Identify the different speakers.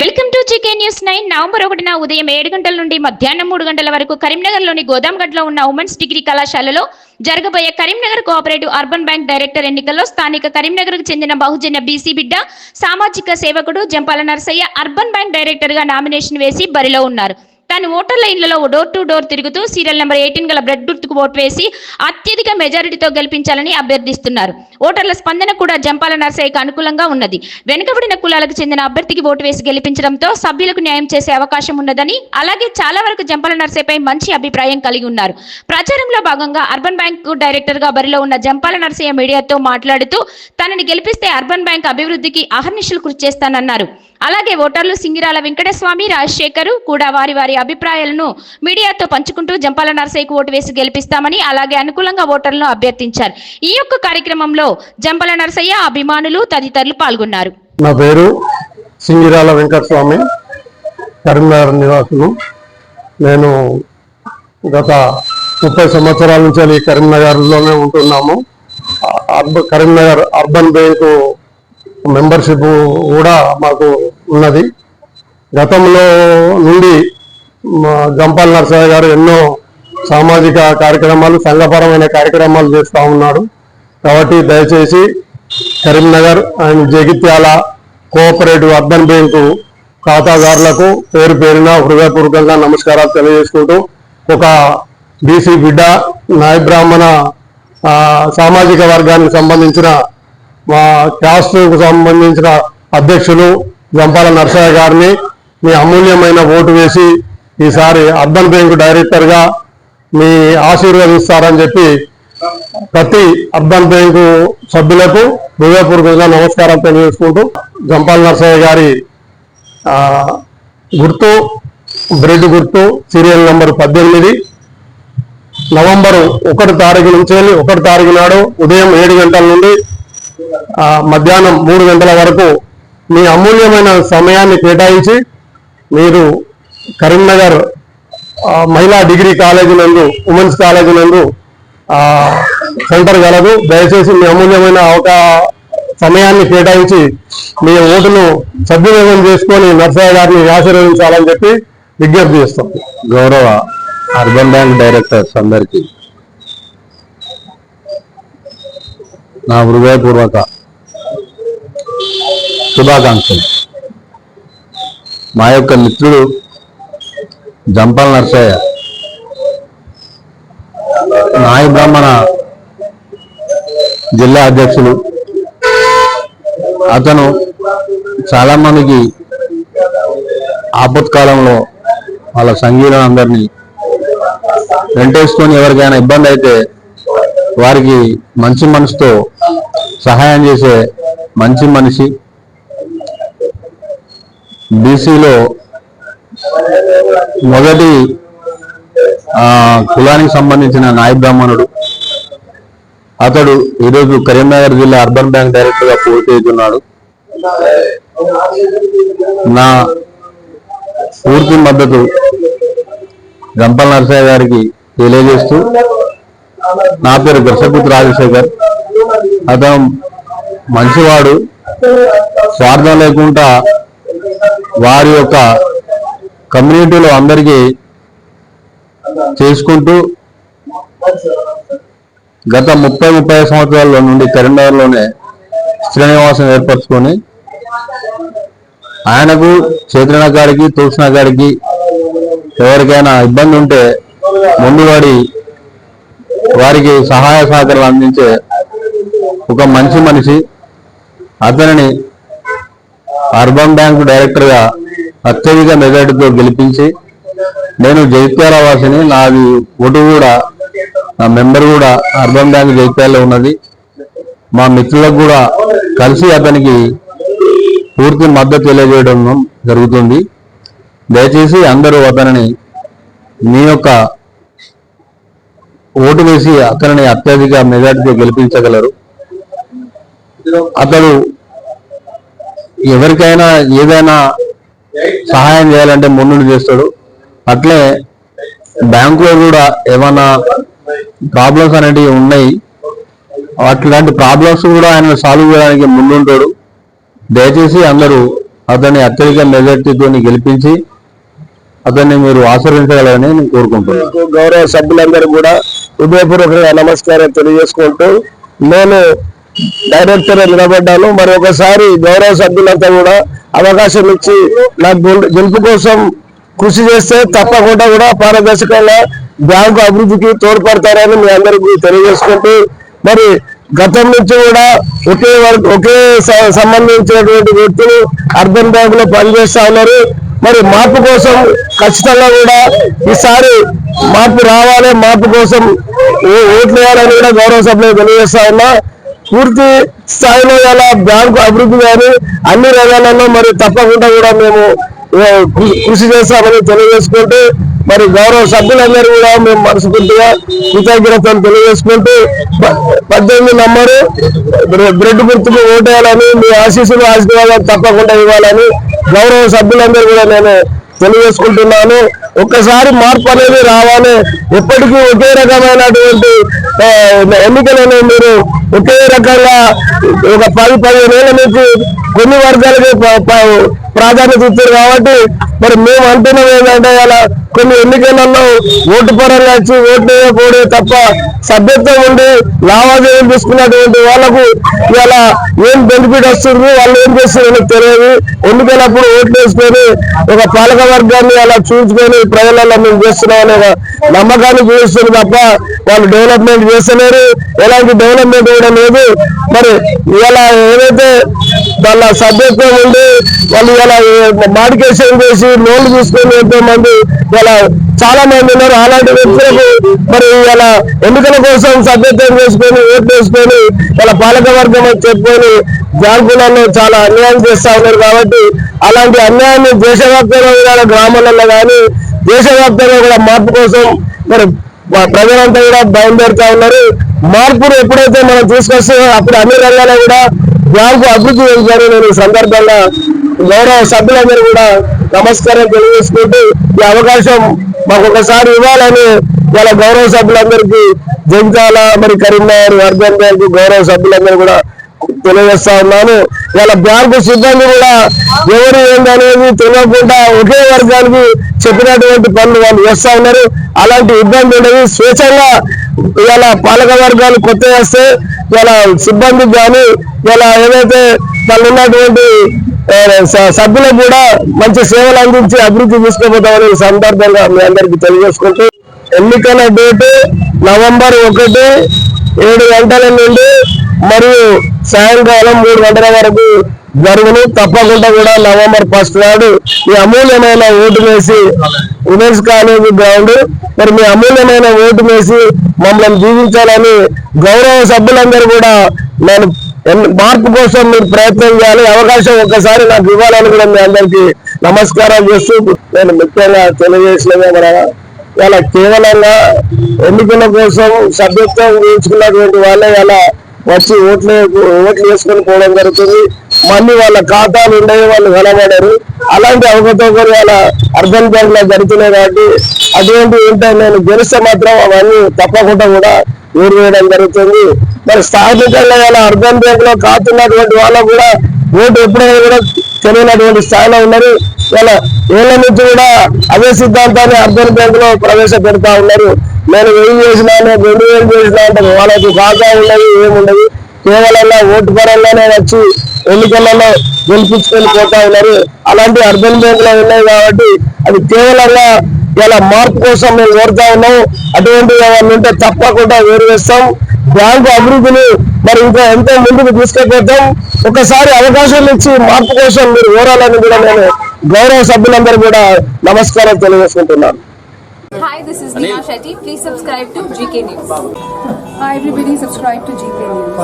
Speaker 1: Welcome to GK news nine. November ఒకటిన ఉదయం ఏడు గంటల నుండి మధ్యాహ్నం మూడు గంటల వరకు కరీంనగర్లోని గోదాంగఢ్లో ఉన్న ఉమెన్స్ డిగ్రీ కళాశాలలో జరగబోయే Karimnagar co-operative urban bank director ఎన్నికల్లో స్థానిక కరీంనగర్కు చెందిన బహుజన బీసీ బిడ్డ సామాజిక సేవకుడు జంపాల నరసయ్య అర్బన్ బ్యాంక్ డైరెక్టర్గా నామినేషన్ వేసి బరిలో ఉన్నారు. తాను ఓటర్ల లైన్లలో డోర్ టు డోర్ తిరుగుతూ సీరియల్ నెంబర్ ఎయిటీన్ గల బ్లడ్ గుర్తుకు ఓటు వేసి అత్యధిక మెజారిటీతో గెలిపించాలని అభ్యర్థిస్తున్నారు. ఓటర్ల స్పందన కూడా జంపాల నర్సయ్యకు అనుకూలంగా ఉన్నది. వెనుకబడిన కులాలకు చెందిన అభ్యర్థికి ఓటు వేసి గెలిపించడంతో సభ్యులకు న్యాయం చేసే అవకాశం ఉన్నదని అలాగే చాలా వరకు జంపాల నర్సయ్యపై మంచి అభిప్రాయం కలిగి ఉన్నారు. ప్రచారంలో భాగంగా అర్బన్ బ్యాంక్ డైరెక్టర్గా బరిలో ఉన్న జంపాల నర్సయ్య మీడియాతో మాట్లాడుతూ తనని గెలిపిస్తే అర్బన్ బ్యాంక్ అభివృద్ధికి అహర్నిశలు కృషి చేస్తానన్నారు. అలాగే ఓటర్లు సింగిరాల వెంకటస్వామి రాజశేఖర్ కూడా వారి వారి అభిప్రాయాలను మీడియాతో పంచుకుంటూ జంపాల నర్సయ్యకు ఓటు వేసి గెలిపిస్తామని అలాగే అనుకూలంగా ఓటర్లను అభ్యర్థించారు. ఈ యొక్క కార్యక్రమంలో జంపాల నర్సయ్య అభిమానులు తదితరులు పాల్గొన్నారు.
Speaker 2: నా పేరు సింగిరాల వెంకటస్వామి కరీంనగర్ నివాసులు. నేను గత ముప్పై సంవత్సరాల నుంచి కరీంనగర్లోనే ఉంటున్నాము. కరీంనగర్ అర్బన్ బ్యాంకు మెంబర్షిప్ కూడా మాకు ఉన్నది. గతంలో నుండి మా జంపాల నరసయ్య గారు ఎన్నో సామాజిక కార్యక్రమాలు సంఘపరమైన కార్యక్రమాలు చేస్తూ ఉన్నాడు కాబట్టి దయచేసి Karimnagar and Jagtial cooperative urban bank ఖాతాదారులకు పేరు పేరున హృదయపూర్వకంగా నమస్కారాలు తెలియజేసుకుంటూ ఒక బీసీ బిడ్డ నాయ బ్రాహ్మణ సామాజిక వర్గానికి సంబంధించిన మా క్యాస్ట్కు సంబంధించిన అధ్యక్షులు జంపాల నర్సయ్య గారిని మీ అమూల్యమైన ఓటు వేసి ఈసారి అర్బన్ బ్యాంకు డైరెక్టర్గా మీ ఆశీర్వదిస్తారని చెప్పి ప్రతి అర్బన్ బ్యాంకు సభ్యులకు హృదయపూర్వకంగా నమస్కారం తెలియజేసుకుంటూ జంపాల నర్సయ్య గారి గుర్తు బ్రెడ్ గుర్తు సీరియల్ నంబర్ పద్దెనిమిది. నవంబర్ ఒకటి తారీఖు నుంచి ఒకటి తారీఖు నాడు ఉదయం ఏడు గంటల నుండి మధ్యాహ్నం మూడు గంటల వరకు మీ అమూల్యమైన సమయాన్ని కేటాయించి మీరు కరీంనగర్ మహిళా డిగ్రీ కాలేజీ నందు ఉమెన్స్ కాలేజీ నందు సెంటర్ కలదు దయచేసి మీ అమూల్యమైన ఒక సమయాన్ని కేటాయించి మీ ఓటును సద్వినియోగం చేసుకొని నర్సయ్య గారిని ఆశీర్వదించాలని చెప్పి విజ్ఞప్తి చేస్తాం.
Speaker 3: గౌరవ అర్బన్ బ్యాంక్ డైరెక్టర్స్ అందరికీ నా హృదయపూర్వక శుభాకాంక్షలు మా యొక్క మిత్రుడు జంపల్ నర్సయ్య. నాయ బ్రాహ్మణ జిల్లా అధ్యక్షులు అతను చాలా మందికి ఆపత్కాలంలో వాళ్ళ సంగీతం అందరినీ వెంటేసుకొని ఎవరికైనా ఇబ్బంది అయితే వారికి మంచి మనసుతో సహాయం చేసే మంచి మనిషి. బీసీలో మొదటి ఆ, కులానికి సంబంధించిన నాయ బ్రాహ్మణుడు. అతడు ఈరోజు కరీంనగర్ జిల్లా అర్బన్ బ్యాంక్ డైరెక్టర్గా పూర్తి అవుతున్నాడు నా పూర్తి మద్దతు గంపల నరసయ్య గారికి తెలియజేస్తూ నా పేరు గర్సపుత్ర రాజశేఖర్. అతను మంచివాడు స్వార్థం లేకుండా వారి యొక్క కమ్యూనిటీలో అందరికీ చేసుకుంటూ గత ముప్పై ముప్పై సంవత్సరాల నుండి కరీంనగర్లోనే శ్రీనివాసం ఏర్పరచుకొని ఆయనకు చేతుల గారికి తులసిన గారికి ఎవరికైనా ఇబ్బంది ఉంటే ముందుపడి వారికి సహాయ సహకారాలు అందించే ఒక మంచి మనిషి అతనిని అర్బన్ బ్యాంక్ డైరెక్టర్గా అత్యధిక మెజార్టీతో గెలిపించి నేను జైత్యాల వాసిని నాది ఓటు కూడా నా మెంబర్ కూడా అర్బన్ బ్యాంక్ జైత్యాలలో ఉన్నది. మా మిత్రులకు కూడా కలిసి అతనికి పూర్తి మద్దతు తెలియజేయడం జరుగుతుంది. దయచేసి అందరూ అతనిని మీ యొక్క ఓటు వేసి అతనిని అత్యధిక మెజార్టీతో గెలిపించగలరు. అతడు ఎవరికైనా ఏదైనా సహాయం చేయాలంటే ముందు చేస్తాడు. అట్లే బ్యాంకులో కూడా ఏమైనా ప్రాబ్లమ్స్ అనేటివి ఉన్నాయి. అట్లాంటి ప్రాబ్లమ్స్ కూడా ఆయన సాల్వ్ చేయడానికి ముందుంటాడు. దయచేసి అందరూ అతన్ని అత్యధిక మెజార్టీతో గెలిపించి అతన్ని మీరు ఆశీర్వించగలరని నేను కోరుకుంటున్నాను.
Speaker 4: గౌరవ సభ్యులందరూ కూడా హృదయపూర్వకంగా నమస్కారం తెలియజేసుకుంటూ నేను డైరెక్టర్ నిలబడ్డాను. మరి ఒకసారి గౌరవ సభ్యులంతా కూడా అవకాశం ఇచ్చి నాకు గెలుపు కోసం కృషి చేస్తే తప్పకుండా కూడా పారదర్శకంగా బ్యాంకు అభివృద్ధికి తోడ్పడతారని మీ అందరికీ తెలియజేసుకుంటూ మరి గతం నుంచి కూడా ఒకే వర్క్ ఒకే సంబంధించినటువంటి వ్యక్తులు అర్బన్ బ్యాంక్లో పనిచేస్తా ఉన్నారు. మరి మార్పు కోసం ఖచ్చితంగా కూడా ఈసారి మార్పు రావాలి. మార్పు కోసం ఓట్లు వేయాలని కూడా గౌరవ సభలో తెలియజేస్తా ఉన్నా. పూర్తి స్థాయిలో ఇలా బ్యాంకు అభివృద్ధి కానీ అన్ని రంగాలలో మరి తప్పకుండా కూడా మేము కృషి చేస్తామని తెలియజేసుకుంటూ మరి గౌరవ సభ్యులందరూ కూడా మేము మనస్ఫూర్తిగా కృతజ్ఞతలు తెలియజేసుకుంటూ ప- పద్దెనిమిది నంబరు బ్రెడ్ గుర్తుకు ఓటేయాలని మీ ఆశీస్సులు ఆశీర్వాదాలు తప్పకుండా ఇవ్వాలని గౌరవ సభ్యులందరూ కూడా నేను తెలియజేసుకుంటున్నాను. ఒక్కసారి మార్పు అనేది రావాలి. ఎప్పటికీ ఒకే రకమైనటువంటి ఎన్నికలను మీరు ఒకే రకంగా ఒక పది పదిహేను ఏళ్ళ నుంచి కొన్ని వర్గాలకి ప- ప్రాధాన్యత ఇచ్చారు కాబట్టి మరి మేము అంటున్నాం ఏంటంటే ఇలా కొన్ని ఎన్నికలలో ఓటు పరంగా వచ్చి ఓట్లు వేయకూడదు తప్ప సభ్యత్వం ఉండి లావాదేవీలు తీసుకున్నటువంటి వాళ్ళకు ఇలా ఏం బెనిఫిట్ వస్తుంది వాళ్ళు ఏం చేస్తారో తెలియదు. ఎన్నికలప్పుడు ఓట్లు వేసుకొని ఒక పాలక వర్గాన్ని అలా చూసుకొని ప్రజలలో మేము చేస్తున్నామని అనే ఒక నమ్మకాన్ని చూపిస్తుంది తప్ప వాళ్ళు డెవలప్మెంట్ చేస్తలేరు. ఎలాంటి డెవలప్మెంట్ కూడా లేదు. మరి ఇలా ఏదైతే వాళ్ళ సభ్యత్వం ఉండి వాళ్ళు ఇలా మాడికేషన్ చేసి లోన్లు తీసుకొని ఎంతో మంది ఇలా చాలా మంది ఉన్నారు. అలాంటి వ్యక్తులకు మరి ఇలా ఎన్నికల కోసం సభ్యత్వం చేసుకొని ఓట్లు వేసుకొని ఇలా పాలక వర్గం చెప్పుకొని బ్యాంకులలో చాలా అన్యాయం చేస్తా ఉన్నారు కాబట్టి అలాంటి అన్యాయాన్ని దేశవ్యాప్తంగా కూడా గ్రామాలలో కానీ దేశవ్యాప్తంగా కూడా మార్పు కోసం మరి ప్రజలంతా కూడా బయలుదేరుతా ఉన్నారు. మార్పును ఎప్పుడైతే మనం తీసుకొస్తే అప్పుడు అన్ని రంగాల్లో కూడా బ్యాంకు అభివృద్ధి చెందుతారు నేను సందర్భంగా గౌరవ సభ్యులందరూ కూడా నమస్కారం తెలియజేసుకుంటూ ఈ అవకాశం మాకు ఒకసారి ఇవ్వాలని ఇలా గౌరవ సభ్యులందరికీ జంజాల మరి కరీంనగర్ అర్బన్ బ్యాంకు గౌరవ సభ్యులందరూ కూడా తెలియజేస్తా ఉన్నాను. వాళ్ళ బ్యాంకు సిబ్బంది కూడా ఎవరు ఏందనేది తెలియకుండా ఒకే వర్గానికి చెప్పినటువంటి పనులు వాళ్ళు చేస్తా ఉన్నారు. అలాంటి ఇబ్బంది ఉండదు. స్వేచ్ఛంగా ఇవాళ పాలక వర్గాలు కొత్త వస్తే ఇవాళ సిబ్బంది కానీ ఇలా ఏదైతే వాళ్ళు ఉన్నటువంటి సభ్యులకు కూడా మంచి సేవలు అందించి అభివృద్ధి తీసుకుపోతామని సందర్భంగా మీ అందరికీ తెలియజేసుకుంటూ ఎన్నికల డేటు నవంబర్ ఒకటి ఏడు గంటల నుండి మరియు సాయంకాలం మూడు గంటల వరకు జరుగును. తప్పకుండా కూడా నవంబర్ ఫస్ట్ నాడు ఈ అమూల్యమైన ఓటు వేసి ఉమెన్స్ కాలేజ్ గ్రౌండ్ మరి మీ అమూల్యమైన ఓటు వేసి మమ్మల్ని జీవించాలని గౌరవ సభ్యులందరూ కూడా నేను మార్పు కోసం మీరు ప్రయత్నం చేయాలి. అవకాశం ఒక్కసారి నాకు ఇవ్వాలని కూడా మీ అందరికీ నమస్కారం చేస్తూ నేను ముఖ్యంగా తెలియజేసిన ఇలా కేవలంగా ఎన్నికల కోసం సభ్యత్వం వేయించుకున్నటువంటి వాళ్ళే ఇలా వచ్చి ఓట్లు ఓట్లు వేసుకొని పోవడం జరుగుతుంది. మళ్ళీ వాళ్ళ ఖాతాలు ఉండేవి వాళ్ళు కనబడరు. అలాంటి అవకతవకలు వాళ్ళ అర్బన్ బ్యాంక్లో జరుగుతున్నాయి కాబట్టి అటువంటి ఏంటంటే నేను గెలిస్తే మాత్రం అవన్నీ తప్పకుండా కూడా ఊరు వేయడం జరుగుతుంది. మరి స్థానికంగా ఇలా అర్బన్ బ్యాంక్లో కాతున్నటువంటి వాళ్ళు కూడా ఓటు ఎప్పుడైనా కూడా తెలియనటువంటి స్థాయిలో ఉన్నారు ఇలా ఏళ్ళ నుంచి కూడా అదే సిద్ధాంతాన్ని అర్బన్ బ్యాంక్లో ప్రవేశపెడతా ఉన్నారు. నేను ఏం చేసినా నేను రెండు వేలు చేసినా అంటే వాళ్ళకి బాగా ఉండదు ఏముండదు కేవలంగా ఓటు పరంగానే వచ్చి ఎన్నికలలో గెలిపించుకొని పోతా ఉన్నారు. అలాంటి అర్బన్ బ్యాంకులు లో ఉన్నాయి కాబట్టి అది కేవలంగా ఇలా మార్పు కోసం మేము కోరుతా ఉన్నాం అటువంటి ఏమన్నా ఉంటే తప్పకుండా వేరువేస్తాం బ్యాంకు అభివృద్ధిని మరి ఇంకా ఎంతో ముందుకు తీసుకెళ్ళిపోతాం ఒకసారి అవకాశం ఇచ్చి మార్పు కోసం మీరు ఓరాలని కూడా నేను గౌరవ సభ్యులందరూ కూడా నమస్కారం తెలియజేసుకుంటున్నాను
Speaker 5: Hi, this is Neha Shetty. Please subscribe to GK News.
Speaker 6: Hi everybody, subscribe to GK News.